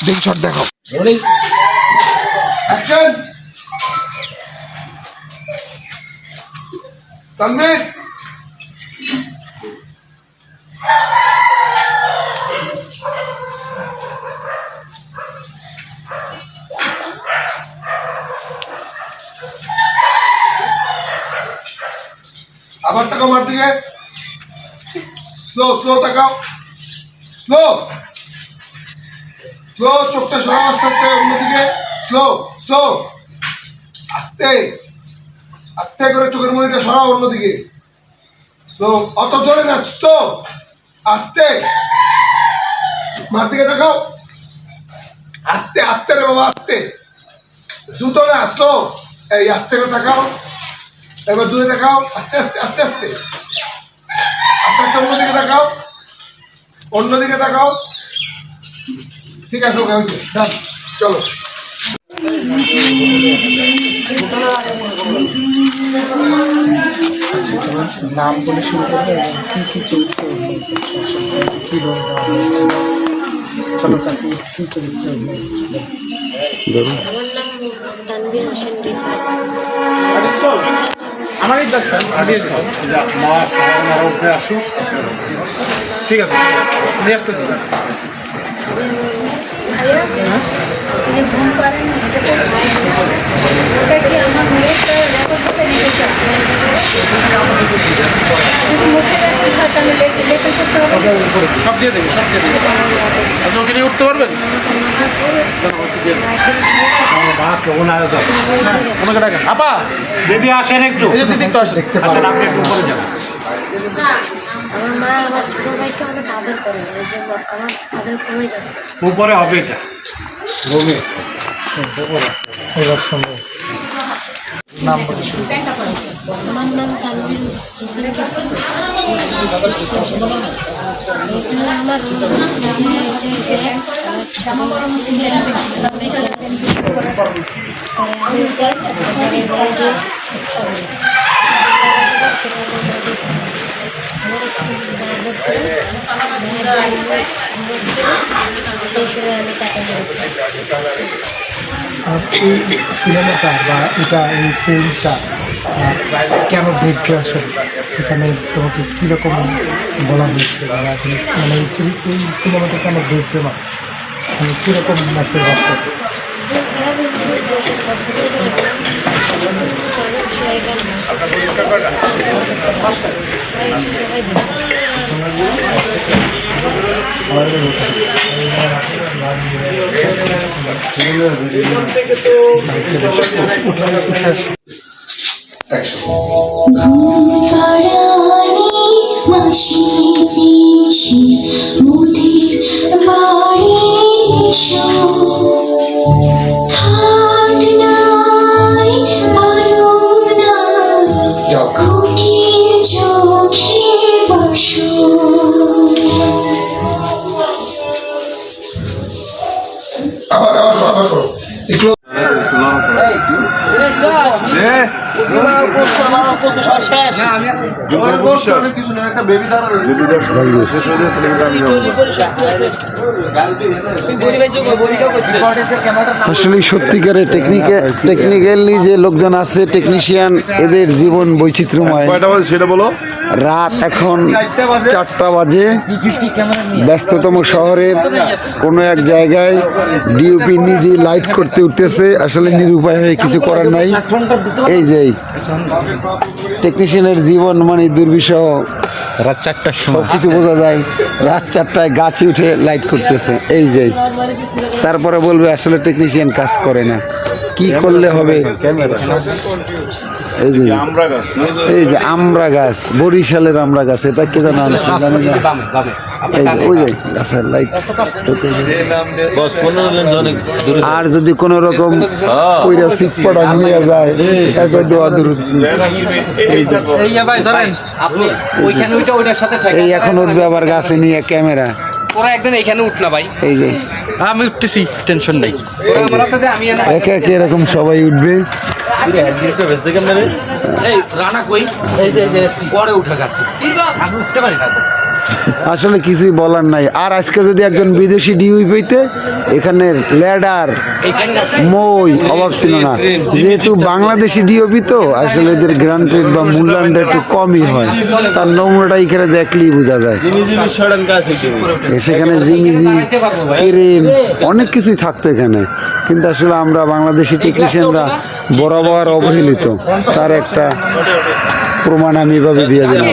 দিন শট দেখো অ্যাকশন তানভীর আবার তাকাও মার দিকে স্লো স্লো তাকাও। স্লো স্লো চোখটা সরাও আস্তে আস্তে অন্যদিকে। স্লো স্লো আস্তে আস্তে করে চোখের মনিটা সরাও অন্যদিকে। স্লো অত জোরে না স্লো আস্তে। মার দিকে তাকাও। আস্তে আস্তে রে বাবা, আস্তে। দ্রুত না স্লো এই, আস্তে করে দেখাও এবার দূরে দেখাও আস্তে আস্তে আস্তে আস্তে। আস্তে আস্তে অন্যদিকে দেখাও অন্যদিকে দেখাও ঠিক আছে ওকে হয়েছে। ডান চলো। নাম বলে শুরু করবে এবং কী কী চরিত্রে অভিনয় করছ? কী রোল দেওয়া হয়েছে? ছোট কাকু কী চরিত্রে অভিনয় আমার আমারই ডাক্তার মা উপরে আসুক। ঠিক আছে। নিয়ে আসতেছি। সব দিয়ে দেবে সব দিয়ে দেবে। আপনি ওকে নিয়ে উঠতে পারবেন? দিদি আসেন একটু। দিদি একটু আসেন আসেন আপনি একটু উপরে যান। আমার আমার ছোট ভাইকে অনেক আদর করে ওই জন্য আমার আদর কমে গেছে। উপরে হবে এটা। নাম। আমার হোসেন। আমার এই সিনেমাটা বা এটা, এই ফিল্মটা কেন দেখবে আসলে এখানে তোমাকে কীরকম বলা হয়েছে? মানে এই সিনেমাটা কেন দেখবে মানুষ মানে কীরকম মেসেজ আছে? পিসি মুদির বাড়ি এসো খাট আসলে সত্যিকারে টেকনিকে টেকনিক্যালি যে লোকজন আছে টেকনিশিয়ান এদের জীবন বৈচিত্র্যময়। সেটা বলো? রাত এখন চারটা বাজে। ব্যস্ততম শহরের কোনো এক জায়গায় ডিউপি নিজে লাইট করতে উঠতেছে। আসলে নিরুপায় হয়ে কিছু করার নাই। এই যে টেকনিশিয়ানের জীবন মানে দুর্বিষহ। রাত চারটার সময়। কিছু বোঝা যায় রাত চারটায় গাছে উঠে লাইট করতেছে। এই যে তারপরে বলবে আসলে টেকনিশিয়ান কাজ করে না। কি করলে হবে? এই যে এই যে আমড়া গাছ। বরিশালের আমড়া গাছ এটা কে জানা আছে জানি না। এই যে ওই যে গাছের লাইট আর যদি কোন রকম কইরা সিটপড়া নিয়ে যায় একবার দোয়া দূর। এই যে ভাই ধরেন আপনি ওইখানে ওইটা ওইটার সাথে থাকে এই এখন উঠবে আবার গাছে নিয়ে ক্যামেরা। ওরা একদিন এখানে উঠ না ভাই। এই যে। আমি উঠতেছি টেনশন নেই। আমার একে একে এরকম সবাই উঠবে। এই রানা কই? এই যে পরে উঠে গেছে। আমি উঠতে পারি না আসলে কিছুই বলার নাই। আর আজকে যদি একজন বিদেশি ডিউই পেতে এখানে ল্যাডার মই অভাব ছিল না। যেহেতু বাংলাদেশি ডিওপি তো আসলে এদের গ্রান্টেড বা মূল্যায়নটা একটু কমই হয়। তার নমুনাটা এখানে দেখলেই বোঝা যায়। সেখানে জিমিজি ক্রেন অনেক কিছুই থাকতো এখানে। কিন্তু আসলে আমরা বাংলাদেশি টেকনিশিয়ানরা বরাবর অবহেলিত। তার একটা প্রমাণ আমি এভাবে দিয়ে দিলাম।